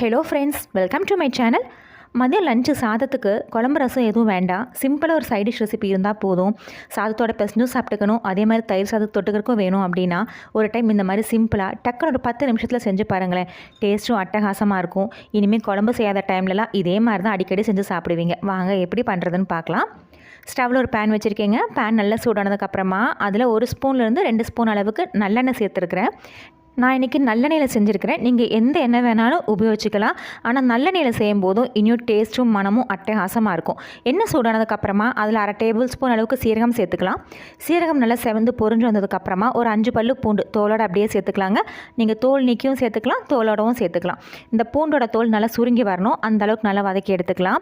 Hello friends welcome to my channel மதியம் lunch சாதத்துக்கு குழம்பு ரசம் எதுவும் வேண்டாம். சிம்பிளாக ஒரு சைடிஷ் ரெசிபி இருந்தால் போதும். சாதத்தோட பெசஞ்சும் சாப்பிட்டுக்கணும். அதே மாதிரி தயிர் சாதத்து தொட்டுக்கிறக்கும் வேணும் அப்படின்னா ஒரு டைம் இந்த மாதிரி சிம்பிளாக டக்குன்னு ஒரு பத்து நிமிஷத்தில் செஞ்சு பாருங்களேன். டேஸ்ட்டும் அட்டகாசமாக இருக்கும். இனிமேல் குழம்பு செய்யாத டைம்லலாம் இதே மாதிரி தான் அடிக்கடி செஞ்சு சாப்பிடுவீங்க. வாங்க எப்படி பண்ணுறதுன்னு பார்க்கலாம். ஸ்டவ்வில் ஒரு பேன் வச்சுருக்கீங்க. பேன் நல்லா சூடானதுக்கப்புறமா அதில் ஒரு ஸ்பூன்லேருந்து ரெண்டு ஸ்பூன் அளவுக்கு நல்லெண்ணெய் சேர்த்துருக்குறேன். நான் இன்றைக்கி நல்லெண்ணெயில் செஞ்சுருக்கிறேன். நீங்கள் எந்த எண்ணெய் வேணாலும் உபயோகிச்சிக்கலாம். ஆனால் நல்லெண்ணெயில் செய்யும் போதும் இன்னும் டேஸ்ட்டும் மனமும் அட்டகாசமாக இருக்கும். எண்ணெய் சூடானதுக்கப்புறமா அதில் அரை டேபிள் ஸ்பூன் அளவுக்கு சீரகம் சேர்த்துக்கலாம். சீரகம் நல்லா செவந்து பொறிஞ்சு வந்ததுக்கப்புறமா ஒரு அஞ்சு பல்லு பூண்டு தோலோட அப்படியே சேர்த்துக்கலாங்க. நீங்கள் தோல் நீக்கியும் சேர்த்துக்கலாம் தோலோடவும் சேர்த்துக்கலாம். இந்த பூண்டோட தோல் நல்லா சுருங்கி வரணும். அந்த அளவுக்கு நல்லா வதக்கி எடுத்துக்கலாம்.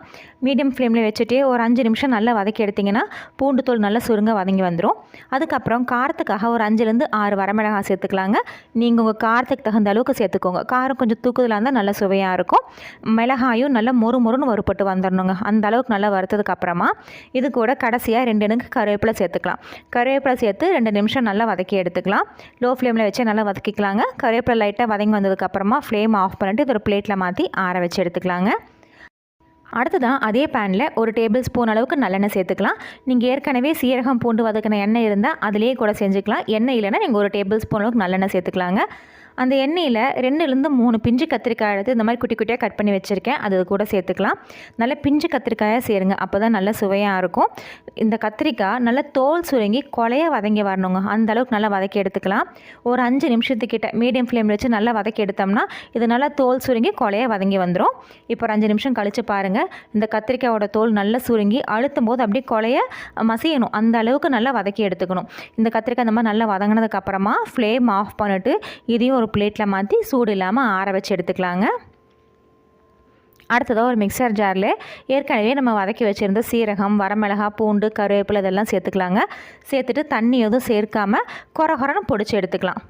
மீடியம் ஃப்ளேமில் வச்சுட்டே ஒரு அஞ்சு நிமிஷம் நல்லா வதக்கி எடுத்திங்கன்னா பூண்டு தோல் நல்லா சுருங்க வதங்கி வந்துடும் அதுக்கப்புறம் காரத்துக்காக ஒரு அஞ்சுலேருந்து ஆறு வரமிளகாய் சேர்த்துக்கலாங்க. நீங்கள் உங்கள் காரத்துக்கு தகுந்த அளவுக்கு சேர்த்துக்கோங்க. காரம் கொஞ்சம் தூக்குதலாக இருந்தால் நல்ல சுவையாக இருக்கும். மிளகாயும் நல்லா மொறு மொறுன்னு வறுப்பட்டு வந்துடணுங்க அந்த அளவுக்கு நல்லா வறுத்ததுக்கு அப்புறமா இது கூட கடைசியாக ரெண்டு எனக்கு கருவேப்பிலை சேர்த்துக்கலாம். கருவேப்பிலை சேர்த்து ரெண்டு நிமிஷம் நல்லா வதக்கி எடுத்துக்கலாம். லோ ஃப்ளேமில் வச்சு நல்லா வதக்கிக்கலாங்க. கருவேப்பிலை லைட்டாக வதங்கி வந்ததுக்கப்புறமா ஃப்ளேம் ஆஃப் பண்ணிட்டு இது ஒரு பிளேட்டில் மாற்றி ஆற வச்சு எடுத்துக்கலாங்க. அடுத்ததான் அதே பேனில் ஒரு டேபிள் ஸ்பூன் அளவுக்கு நல்லெண்ணெய் சேர்த்துக்கலாம். நீங்கள் ஏற்கனவே சீரகம் பூண்டு வதக்கின எண்ணெய் இருந்தால் அதிலேயே கூட செஞ்சுக்கலாம். எண்ணெய் இல்லைன்னா நீங்கள் ஒரு டேபிள் ஸ்பூன் அளவுக்கு நல்லெண்ணெய் சேர்த்துக்கலாங்க. அந்த எண்ணெயில் ரெண்டுலேருந்து மூணு பிஞ்சு கத்திரிக்காய் எடுத்து இந்த மாதிரி குட்டி குட்டியாக கட் பண்ணி வச்சுருக்கேன். அது கூட சேர்த்துக்கலாம். நல்ல பிஞ்சு கத்திரிக்காயாக சேருங்க. அப்போ தான் நல்லா சுவையாக இருக்கும். இந்த கத்திரிக்காய் நல்லா தோல் சுருங்கி கொலையாக வதங்கி வரணுங்க. அந்த அளவுக்கு நல்லா வதக்கி எடுத்துக்கலாம். ஒரு அஞ்சு நிமிஷத்துக்கிட்ட மீடியம் ஃப்ளேமில் வச்சு நல்லா வதக்கி எடுத்தோம்னா இது நல்லா தோல் சுருங்கி கொலையாக வதங்கி வந்துடும் இப்போ ஒரு அஞ்சு நிமிஷம் கழித்து பாருங்கள் இந்த கத்திரிக்காயோட தோல் நல்லா சுருங்கி அழுத்தும் போது அப்படியே கொலைய மசியணும். அந்த அளவுக்கு நல்லா வதக்கி எடுத்துக்கணும். இந்த கத்திரிக்காய் இந்த மாதிரி நல்லா வதங்கினதுக்கப்புறமா ஃப்ளேம் ஆஃப் பண்ணிவிட்டு இதையும் ஒரு பிளேட்டில் மாற்றி சூடு இல்லாமல் ஆற வச்சு எடுத்துக்கலாங்க. அடுத்ததாக ஒரு மிக்சர் ஜாரில் ஏற்கனவே நம்ம வதக்கி வச்சுருந்த சீரகம் வரமிளகா பூண்டு கருவேப்பிலை இதெல்லாம் சேர்த்துக்கலாங்க. சேர்த்துட்டு தண்ணி எதுவும் சேர்க்காமல் குறை குறைன்னு பொடிச்சு எடுத்துக்கலாம்.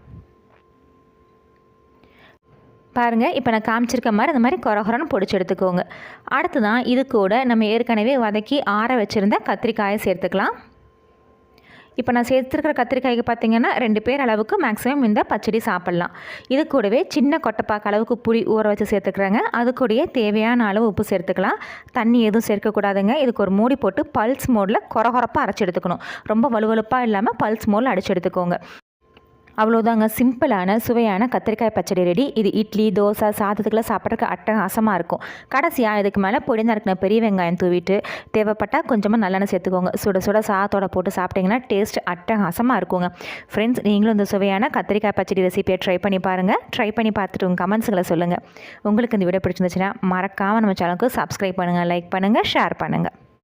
பாருங்கள் இப்போ நான் காமிச்சிருக்க மாதிரி அந்த மாதிரி குறகுறன்னு பொடிச்சு எடுத்துக்கோங்க. அடுத்து தான் இது கூட நம்ம ஏற்கனவே வதக்கி ஆற வச்சுருந்த கத்திரிக்காயை சேர்த்துக்கலாம். இப்போ நான் சேர்த்துருக்கிற கத்திரிக்காய்க்கு பார்த்தீங்கன்னா ரெண்டு பேர் அளவுக்கு மேக்ஸிமம் இந்த பச்சடி சாப்பிட்லாம். இது கூடவே சின்ன கொட்டைப்பாக்கு அளவுக்கு புளி ஊற வச்சு சேர்த்துக்கிறேங்க. அது கூடயே தேவையான அளவு உப்பு சேர்த்துக்கலாம். தண்ணி எதுவும் சேர்க்கக்கூடாதுங்க. இதுக்கு ஒரு மூடி போட்டு பல்ஸ் மோடில் குறகுறப்பாக அரைச்சி எடுத்துக்கணும். ரொம்ப வலுவலுப்பாக இல்லாமல் பல்ஸ் மோடில் அடிச்சு எடுத்துக்கோங்க. அவ்வளோதாங்க சிம்பிளான சுவையான கத்திரிக்காய் பச்சடி ரெடி இது இட்லி தோசை சாதத்துக்குலாம் சாப்பிட்றதுக்கு அட்டகாசமாக இருக்கும். கடைசியாக இதுக்கு மேலே பொடி நறுக்கின பெரிய வெங்காயம் தூவிட்டு தேவைப்பட்டால் கொஞ்சமாக நல்லெண்ணெய் சேர்த்துக்கோங்க. சுட சுட சாதத்தோட போட்டு சாப்பிட்டிங்கன்னா டேஸ்ட் அட்டகாசமாக இருக்குங்க. ஃப்ரெண்ட்ஸ் நீங்களும் இந்த சுவையான கத்திரிக்காய் பச்சடி ரெசிபியை ட்ரை பண்ணி பாருங்கள் ட்ரை பண்ணி பார்த்துட்டு உங்கள் கமெண்ட்ஸுகளை சொல்லுங்கள் உங்களுக்கு இந்த வீடியோ பிடிச்சிருந்துச்சுன்னா மறக்காமல் நம்ம சேனலுக்கு சப்ஸ்கிரைப் பண்ணுங்கள் லைக் பண்ணுங்கள் ஷேர் பண்ணுங்கள்